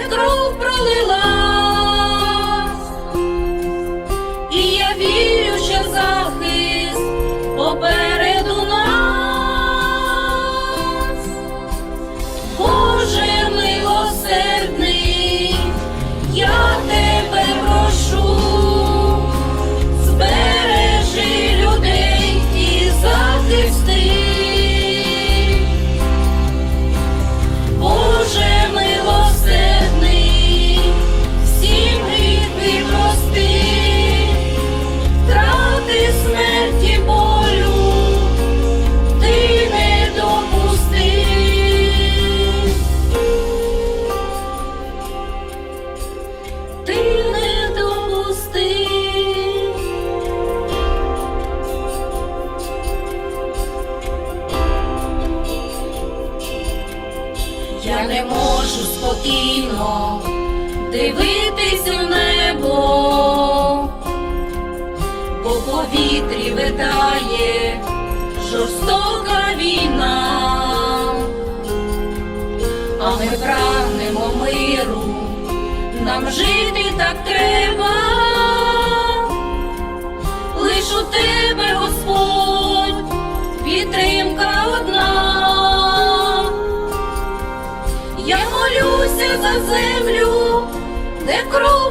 де Не можу спокійно дивитись у небо, бо повітрі витає жорстока війна, а ми прагнемо миру, нам жити так треба, лиш у тебе, Господь, підтримка одна. за землю, де кров.